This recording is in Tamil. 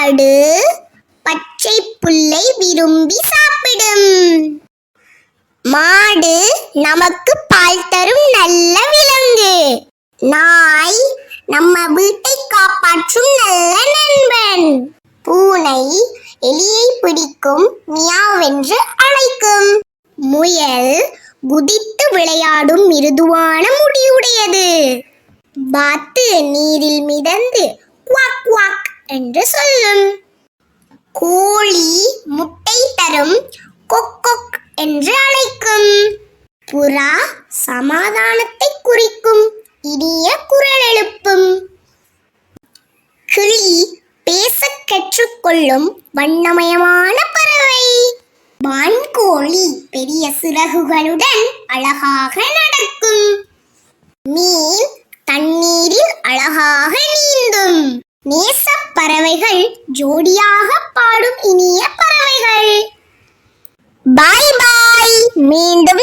ஆடு பச்சை புல்லை விரும்பி சாப்பிடும். மாடு நமக்கு பால் தரும் நல்ல விலங்கு. நாய் நம்ம வீட்டை காப்பாற்றும் நல்ல நண்பன். பூனை எலியை பிடிக்கும் மியாவென்று அழைக்கும். முயல் குதித்து விளையாடும் மிருதுவான முடியுடையது பாத்து நீரில் மிதந்து என்று சொல்லும். கோழி முட்டை தரும் கொக்கொக் என்று அழைக்கும். புறா சமாதானத்தை குறிக்கும் இனிய குரல் எழுப்பும். கிளி பேசக் கற்றுக்கொள்ளும் வண்ணமயமான பறவை. வான்கோழி பெரிய சிறகுகளுடன் அழகாக நடக்கும். மீன் தண்ணீரில் அழகாக பறவைகள் ஜோடியாக பாடும் இனிய பறவைகள். பாய் பாய் மீண்டும்